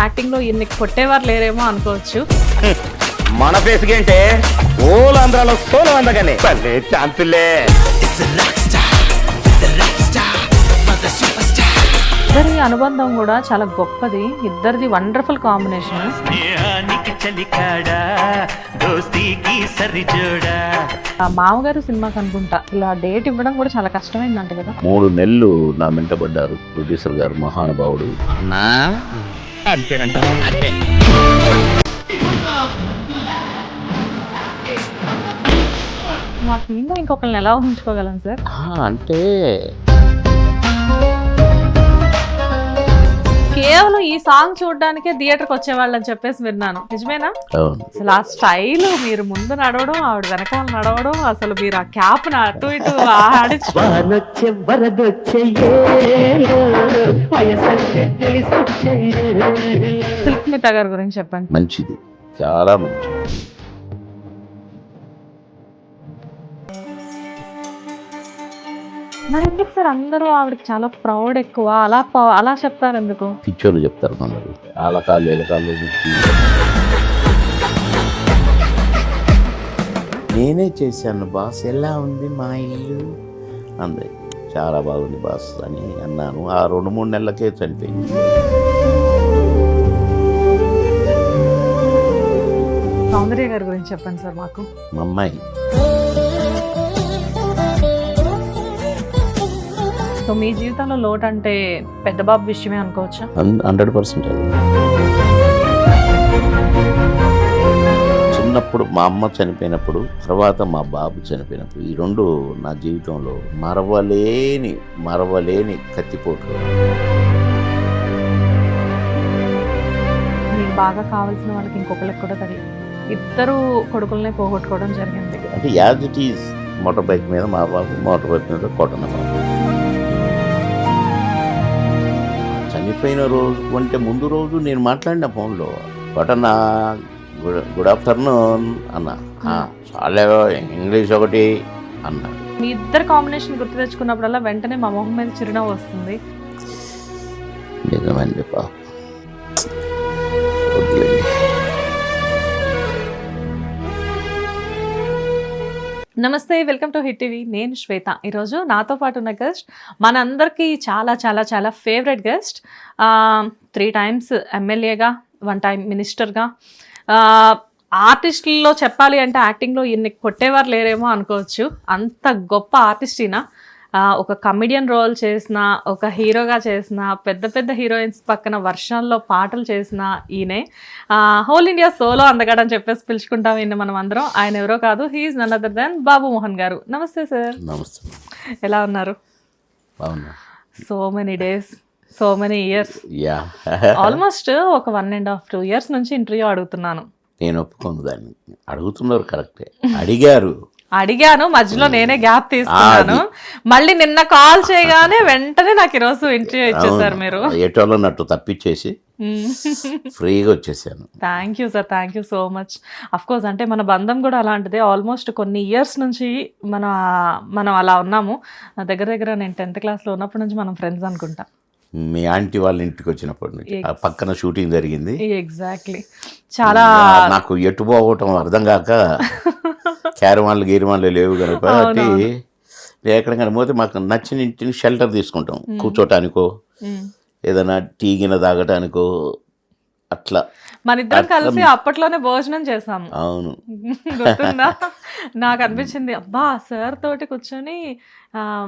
యాక్టింగ్లో ఇన్ని కొట్టేవారు లేరేమో అనుకోవచ్చు. మన ఫేస్ ఏంటే? ఓల్ ఆంధ్రాలో సోలో అందగానే. ఛాన్సులే. ఇద్దరి అనుబంధం కూడా చాలా గొప్పది. ఇద్దరిది వండర్ఫుల్ కాంబినేషన్ స్నేహానికి చలికాడా దోస్తీకి సరిజోడా ఆ మామగారు సినిమాకి అనుకుంటా ఇలా డేట్ ఇవ్వడం కూడా చాలా కష్టమైందంట కదా. మూడు నెలలు నా వెంటబడ్డారు ప్రొడ్యూసర్ గారు మహానుభావుడు. అన్నా? అంతేనంట అంతే. మా టీంలో ఇంకొకరిని ఎలా ఉంచుకోగలం సార్? ఆ, అంటే కేవలం ఈ సాంగ్ చూడడానికే థియేటర్కి వచ్చేవాళ్ళని చెప్పేసి విన్నాను. నిజమేనా? అవును. అసలు ఆ స్టైల్ మీరు ముందు నడవడం ఆవిడ వెనకాల నడవడం అసలు మీరు ఆ క్యాప్ అటు ఇటు ఆడించు వానొచ్చే వరదొచ్చే వయసంటే తెలిసొచ్చే. సిల్క్ మితా గారి గురించి చెప్పండి. మంచిది. చాలా మంచిది. మరి ఎందుకు సార్? అందరూ ఆవిడకి చాలా ప్రౌడ్ ఎక్కువ. అలా అలా చెప్తారు ఎందుకు? పిచ్చోళ్ళు చెప్తారు కొందరు. ఆలకాలు ఎలకాళ్ళు గుర్తి నేనే చేశాను బాస్. ఎలా ఉంది మా ఇల్లు? అంది. చాలా బాగుంది బాస్ అని అన్నాను. ఆ రెండు మూడు నెలలకే చనిపోయింది. సౌందర్య గారి గురించి చెప్పండి సార్ మాకు. మా అమ్మాయి. సో మీ జీవితంలో లోటు అంటే పెద్ద బాబు విషయమే అనుకోవచ్చా? హండ్రెడ్ పర్సెంట్ అది. చిన్నప్పుడు మా అమ్మ చనిపోయినప్పుడు తర్వాత మా బాబు చనిపోయినప్పుడు ఈ రెండు నా జీవితంలో మరవలేని మరవలేని కత్తిపోట్లు మీకు బాగా కావాల్సిన వాళ్ళకి ఇంకొకరికి కూడా తగిలి ఇద్దరు కొడుకులనే పోగొట్టుకోవడం జరిగింది. అంటే as it is motor bike మీద మా బాబు మోటార్ బైక్ మీద కొట్టన బాబు. చనిపోయిన రోజు అంటే ముందు రోజు నేను మాట్లాడిన ఫోన్లో కొట్టనా గుడ్ గుడ్ ఆఫ్టర్నూన్ అన్న. "ఆ, చాలే ఇంగ్లీష్ ఒకటి అన్నాడు మీ ఇద్దరు కాంబినేషన్ గుర్తు తెచ్చుకున్నప్పుడల్లా వెంటనే మా మొహం మీద చిరునవ్వు వస్తుంది. నిజమండి పాప నమస్తే వెల్కమ్ టు హిట్ టీవీ. నేను శ్వేత. ఈరోజు నాతో పాటు ఉన్న గెస్ట్ మనందరికీ చాలా చాలా చాలా ఫేవరెట్ గెస్ట్. త్రీ టైమ్స్ ఎమ్మెల్యేగా వన్ టైం మినిస్టర్గా ఆర్టిస్టుల్లో చెప్పాలి అంటే యాక్టింగ్లో ఇన్ని కొట్టేవారు లేరేమో అనుకోవచ్చు. అంత గొప్ప ఆర్టిస్ట్ ఈయన. ఒక కమిడియన్ రోల్ చేసిన ఒక హీరోగా చేసిన పెద్ద పెద్ద హీరోయిన్స్ పక్కన వర్షాల్లో పాటలు చేసిన ఈయనే. హోల్ ఇండియా సోలో అందగాడు అని చెప్పేసి పిలుచుకుంటాం ఈయన మనం అందరం. ఆయన ఎవరో కాదు he is none other than Babu Mohan garu. నమస్తే సార్ నమస్తే. ఎలా ఉన్నారు? So many days so many years yeah almost ఒక one and half two years నుంచి ఇంటర్వ్యూ అడుగుతున్నాను. నేను ఒప్పుకోను దాన్ని. అడుగుతున్నారు కరెక్టే. అడిగారు. అడిగాను మధ్యలో నేనే గ్యాప్ తీసుకున్నాను. మళ్ళీ నిన్న కాల్ చేయగానే వెంటనే నాకు ఈరోజు ఇంటర్వ్యూ ఇచ్చేసారు మీరు. ఎటోలో నట్టు తప్పించేసి ఫ్రీగా వచ్చేసాను. Thank you sir thank you so much. Of course అంటే మన బంధం కూడా అలాంటిదే. ఆల్మోస్ట్ కొన్ని ఇయర్స్ నుంచి మన మనం అలా ఉన్నాము. దగ్గర దగ్గర నేను టెన్త్ క్లాస్లో ఉన్నప్పటి నుంచి మనం ఫ్రెండ్స్ అనుకుంటా. మీ ఆంటీ వాళ్ళ ఇంటికి వచ్చినప్పటి నుంచి. పక్కన షూటింగ్ జరిగింది. ఎగ్జాక్ట్లీ చాలా నాకు ఎటు పోవటం అర్థం కాక క్యారమాన్లు గీరమాన్లు లేవు కనుక కాబట్టి ఎక్కడికైనా పోతే మాకు నచ్చిన ఇంటిని షెల్టర్ తీసుకుంటాం. కూర్చోటానికో. ఏదైనా టీ గిన్నె తాగటానికో అట్లా. మన ఇద్దరం కలిసి అప్పట్లోనే భోజనం చేసాము. అవును. గుర్తుందా? నాకు అనిపించింది అబ్బా సార్ తోటి కూర్చొని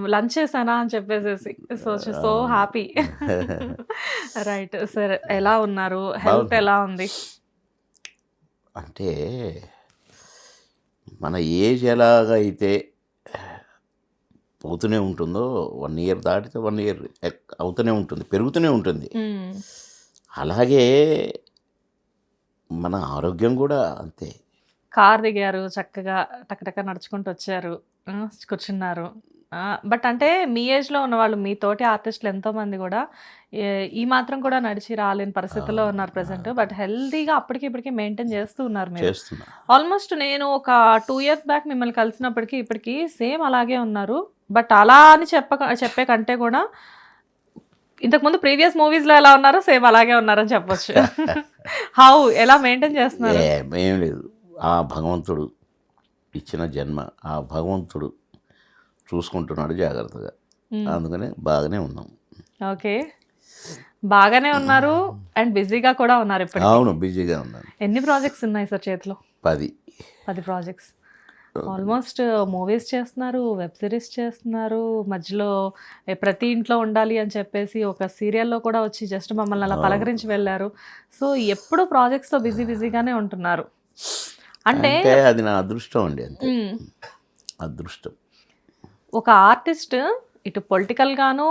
లంచ్ చేశానా అని చెప్పేసేసి. So so happy. Right sir ఎలా ఉన్నారు? హెల్త్ ఎలా ఉంది? అంటే మన ఏజ్ ఎలాగైతే పోతూనే ఉంటుందో వన్ ఇయర్ దాటితే వన్ ఇయర్ అవుతూనే ఉంటుంది పెరుగుతూనే ఉంటుంది. అలాగే మన ఆరోగ్యం కూడా అంతే. కార్ దిగారు చక్కగా టకటక నడుచుకుంటూ వచ్చారు ఆ, బట్ అంటే మీ ఏజ్లో ఉన్న వాళ్ళు మీ తోటి ఆర్టిస్టులు ఎంతో మంది కూడా ఏ- ఈ మాత్రం కూడా నడిచి రాలేని పరిస్థితిలో ఉన్నారు ప్రజెంట్ బట్ హెల్తీగా అప్పటికి ఇప్పటికి మెయింటైన్ చేస్తూ ఉన్నారు మీరు. చేస్తున్నా. ఆల్మోస్ట్ నేను ఒక టూ ఇయర్స్ బ్యాక్ మిమ్మల్ని కలిసినప్పటికీ ఇప్పటికి సేమ్ అలాగే ఉన్నారు. బట్ అలా అని చెప్పక చెప్పే కంటే కూడా ఇంతకు ముందు ప్రీవియస్ మూవీస్లో ఎలా ఉన్నారో సేమ్ అలాగే ఉన్నారని చెప్పొచ్చు. హౌ ఎలా మెయింటైన్ చేస్తున్నారు? లేదు. ఆ భగవంతుడు ఇచ్చిన జన్మ ఆ భగవంతుడు చూసుకుంటున్నాడు జాగ్రత్తగా. అందుకని బాగానే ఉన్నాం. ఓకే. బాగానే ఉన్నారు అండ్ బిజీగా కూడా ఉన్నారు ఇప్పుడు అవును బిజీగా ఉన్నాను. ఎన్ని ప్రాజెక్ట్స్ ఉన్నాయి సార్ చేతిలో? పది. పది ప్రాజెక్ట్స్ ఆల్మోస్ట్ మూవీస్ చేస్తున్నారు వెబ్ సిరీస్ చేస్తున్నారు మధ్యలో ప్రతి ఇంట్లో ఉండాలి అని చెప్పేసి ఒక సీరియల్లో కూడా వచ్చి జస్ట్ మమ్మల్ని అలా పలకరించి వెళ్ళారు. సో ఎప్పుడు ప్రాజెక్ట్స్తో బిజీ బిజీగానే ఉంటున్నారు. అంటే అది నా అదృష్టం అండి అంతే. అదృష్టం. ఒక ఆర్టిస్ట్ ఇటు పొలిటికల్ గాను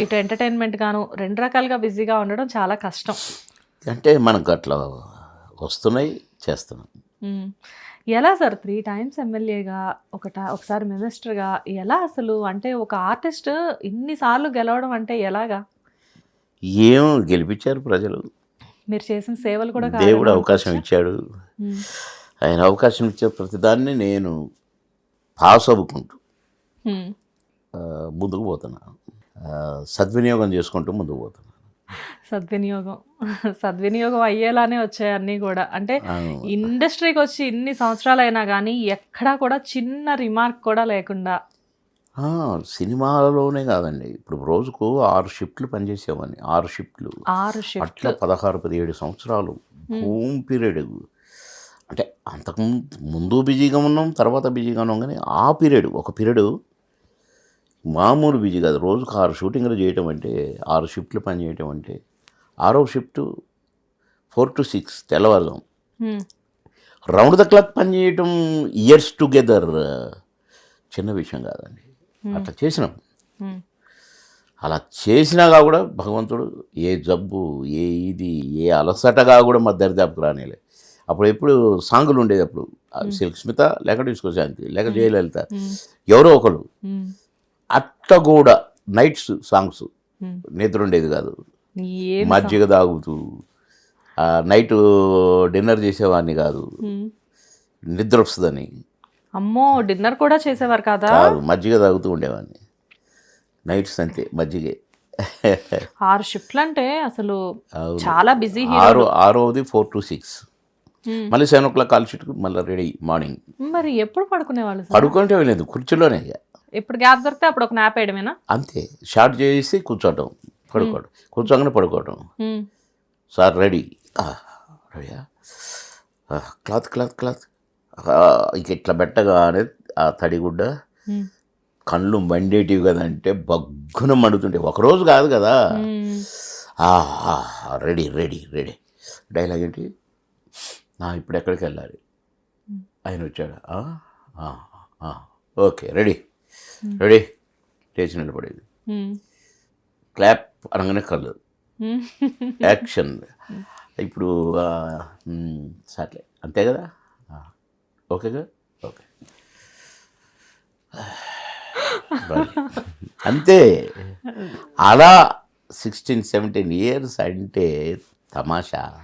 ఇటు ఎంటర్టైన్మెంట్ గాను రెండు రకాలుగా బిజీగా ఉండడం చాలా కష్టం అంటే మనకు అట్లా వస్తున్నాయి చేస్తున్నాం. ఎలా సార్ త్రీ టైమ్స్ ఎమ్మెల్యేగా ఒక ఒకసారి మినిస్టర్గా ఎలా అసలు అంటే ఒక ఆర్టిస్ట్ ఇన్నిసార్లు గెలవడం అంటే ఎలాగా ఏం గెలిపించారు ప్రజలు మీరు చేసిన సేవలు కూడా దేవుడు అవకాశం? ఇచ్చాడు. ఆయన అవకాశం ఇచ్చే ప్రతిదాన్ని నేను పాస్ అవ్వుకుంటూ ముందుకు పోతున్నా. ఆ, సద్వినియోగం చేసుకుంటూ ముందుకు పోతున్నా. సద్వినియోగం. సద్వినియోగం అయ్యేలానే వచ్చాయి అన్నీ కూడా. అంటే. ఇండస్ట్రీకి వచ్చి ఇన్ని సంవత్సరాలు అయినా కానీ ఎక్కడా కూడా చిన్న రిమార్క్ కూడా లేకుండా. సినిమాలలోనే కాదండి. ఇప్పుడు రోజుకు ఆరు షిఫ్ట్లు పనిచేసేవాడిని. ఆరు షిఫ్ట్లు. ఆరు అట్లా షిఫ్ట్లు. పదహారు పదిహేడు సంవత్సరాలు. హోమ్. పీరియడ్. అంటే అంతకుముందు ముందు బిజీగా ఉన్నాం తర్వాత బిజీగా ఉన్నాం కానీ ఆ పీరియడ్ ఒక పీరియడ్ మామూలు బిజీ కాదు. రోజుకు ఆరు షూటింగ్లు చేయటం అంటే ఆరు షిఫ్ట్లు పని చేయటం అంటే ఆరో షిఫ్ట్ ఫోర్ టు సిక్స్ తెల్లవారుదాం. రౌండ్ ద క్లాక్ పని చేయటం ఇయర్స్ టుగెదర్ చిన్న విషయం కాదండి. అట్లా చేసినాం. అలా చేసినాగా కూడా భగవంతుడు ఏ జబ్బు ఏ ఇది ఏ అలసటగా కూడా మా దరిదాపుకు రానిలే అప్పుడు ఎప్పుడు సాంగులు ఉండేది అప్పుడు. సిల్క్ స్మిత లేక డిస్కో శాంతి లేక జయలలిత. ఎవరో ఒకరు అట్ట కూడా నైట్స్ సాంగ్స్. నిద్ర ఉండేది కాదు. మజ్జిగ తాగుతూ నైట్ డిన్నర్ చేసేవాడిని కాదు. నిద్ర వస్తుందని. అమ్మో డిన్నర్ కూడా చేసేవారు కదా? కాదు మజ్జిగ తాగుతూ ఉండేవాడిని. నైట్స్ అంతే మజ్జిగే. ఆరు షిఫ్ట్లు అంటే అసలు. చాలా బిజీ ఆరో ఆరోది ఫోర్ టు సిక్స్. మళ్ళీ సెవెన్ ఓ క్లాక్ కాల్ షీట్కి మళ్ళీ రెడీ మార్నింగ్. మరి ఎప్పుడు పడుకునేవాళ్ళు పడుకుంటే వెళ్ళలేదు కుర్చీలోనే. ఎప్పుడు గ్యాప్ దొరికితే అప్పుడు ఒక నాప్ వేయడమేనా? అంతే. షార్ట్ చేసి కూర్చోవటం పడుకోవడం. కూర్చోగానే పడుకోవటం. మ్మ్. Sir ready. రెడీయా క్లాత్ క్లాత్ క్లాత్. ఇక ఇట్లా పెట్టగానే ఆ తడిగుడ్డ. కళ్ళు మండేటివి కదంటే బగ్గున మండుతుంటే. ఒకరోజు కాదు కదా. Ready ready ready. డైలాగ్ ఏంటి? "ఆ, ఇప్పుడు ఎక్కడికి వెళ్ళాలి? ఆయన వచ్చాడు? "ఆ? ఆ, ఆ, ఓకే రెడీ. రెడీ లేచి నిలబడేది. క్లాప్ అనగానే కళ్ళు. యాక్షన్ ఇప్పుడు ఆ, మ్, సర్లే. అంతే కదా? ఓకేగా ఓకే. అంతే. అలా సిక్స్టీన్ సెవెంటీన్ ఇయర్స్ అంటే తమాషా.